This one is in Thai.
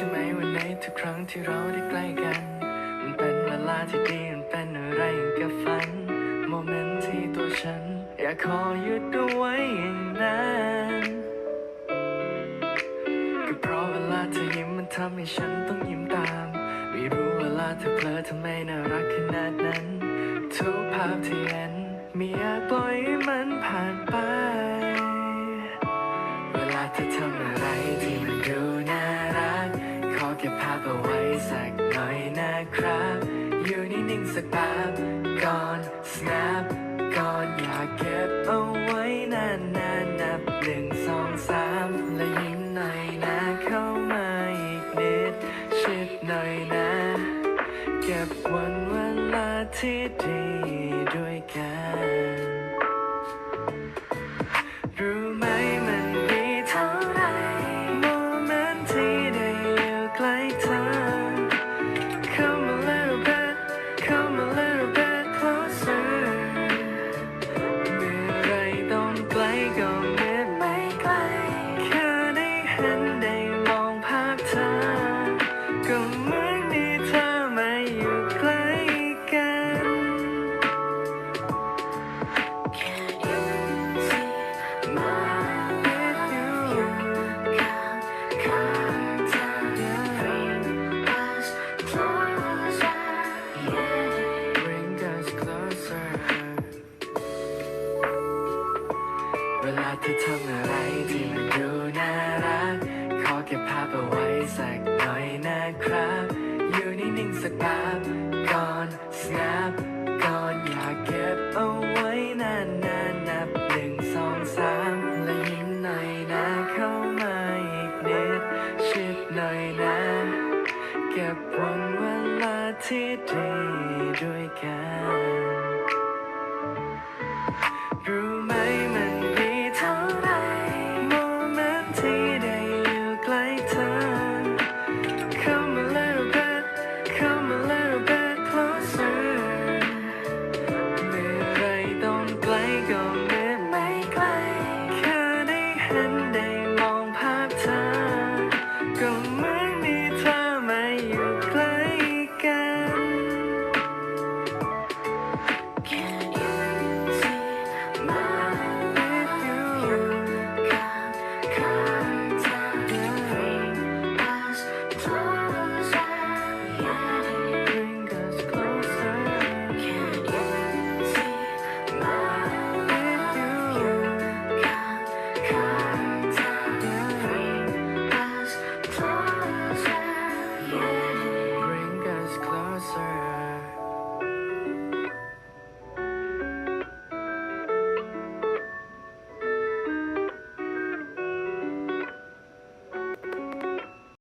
ช่ไหมวันไหนทุกครั้งที่เราได้ใกล้กัน มันเป็นเวลาที่ดีมันเป็นอะไรอย่างกับฝัน โมเมนต์ที่ตัวฉัน อยากขอหยุดเอาไว้อย่างนั้นก็เพราะเวลาเธอยิ้มมันทำให้ฉันต้องยิ้มตาม ไม่รู้เวลาเธอเพลอทำไมน่ารักขนาดนั้น ทุกภาพที่เห็นไม่อยากปล่อยให้มันผ่านไป เก็บภาพเอาไว้สักหน่อยนะครับ อยู่นิ่งๆสักแป๊บก่อน snap ก่อนอยากเก็บเอาไว้นานๆนับหนึ่งสองสามและยิ้มหน่อยนะเข้ามาอีกนิด ชิดหน่อยนะ เก็บวันเวลาที่ดีด้วยกัน เวลาเธอทำอะไรที่มันดูน่ารัก ขอเก็บภาพเอาไว้สักหน่อยนะครับ อยู่นิ่งๆสักแป๊บก่อน snap ก่อนอยากเก็บเอาไว้นานๆนับหนึ่งสองสามและยิ้มหน่อยนะเข้ามาอีกนิด ชิดหน่อยนะ เก็บวันเวลาที่ดีด้วยกัน